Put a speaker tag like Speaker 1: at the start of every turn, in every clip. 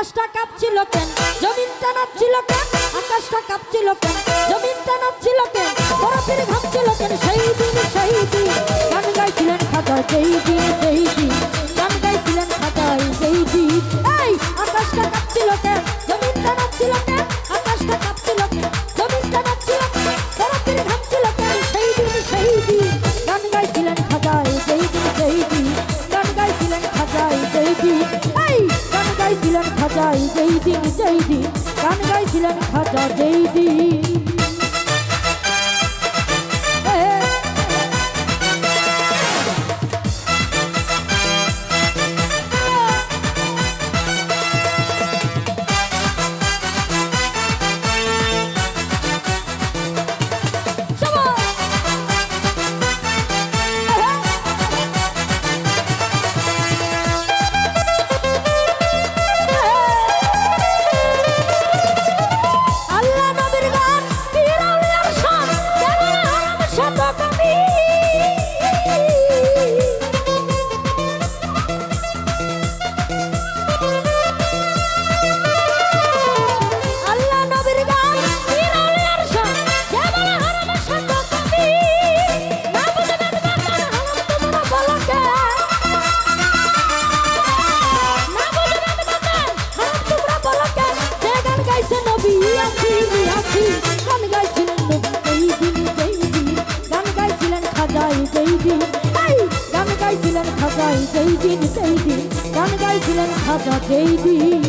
Speaker 1: আকাশটা কাঁপছিল কেন? জমিনটা নাচছিল কেন? আকাশটা কাঁপছিল কেন? জমিনটা নাচছিল কেন? বরফের ঘামছিল কেন? সেই দিন সেই দিন গান গাইছিলেন খাতা সেই দিন খাজাই যেই দিন যেই দিন গান গাইছিলেন খাজা যেই দিন। দিন সেই দিন গান গাইছিলেন খাজা সেই দিন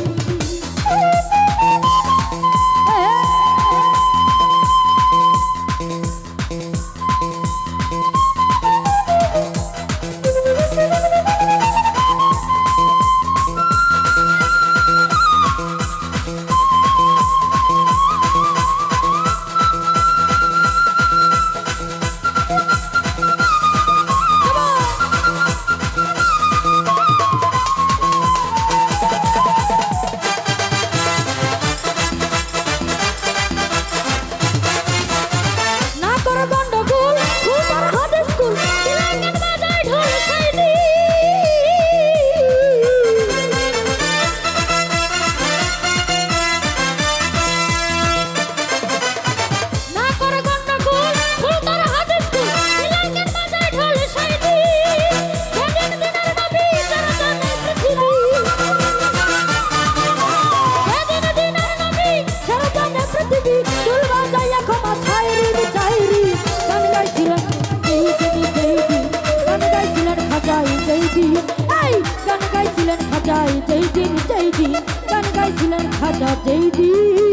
Speaker 1: খাটায় যেই দিন যেই দিন গান গাইছিলেন খাটা যেই দিন।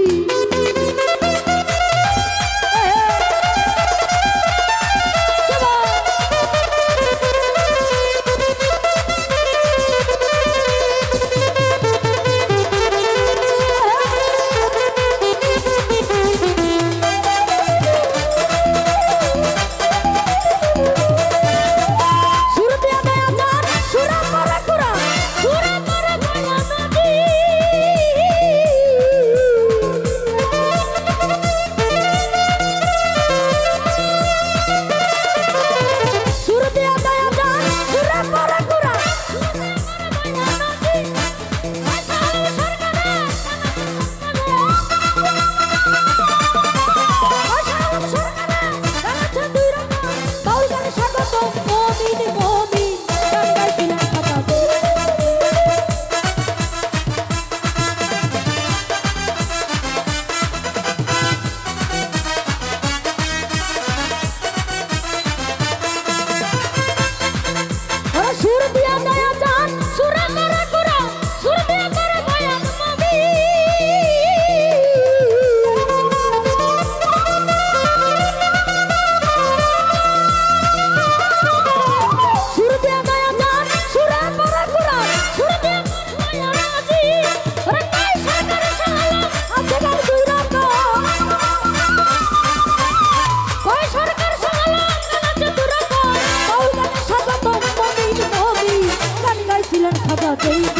Speaker 1: সুর দিয়া 他叫曾毅。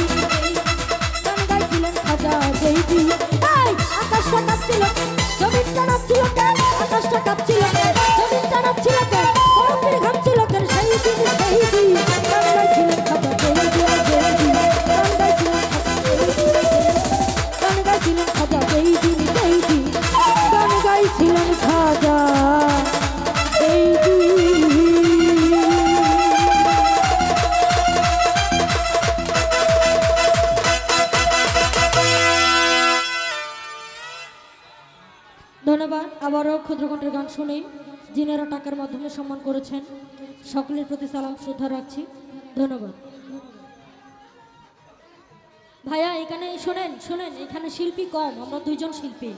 Speaker 1: ধন্যবাদ। আবারও ক্ষুদ্রকণ্ঠের গান শুনে যিনারা টাকার মাধ্যমে সম্মান করেছেন। সকলের প্রতি সালাম, শ্রদ্ধা রাখছি। ধন্যবাদ। ভাইয়া, এখানে শোনেন শোনেন, এখানে শিল্পী কম, আমরা দুইজন শিল্পী।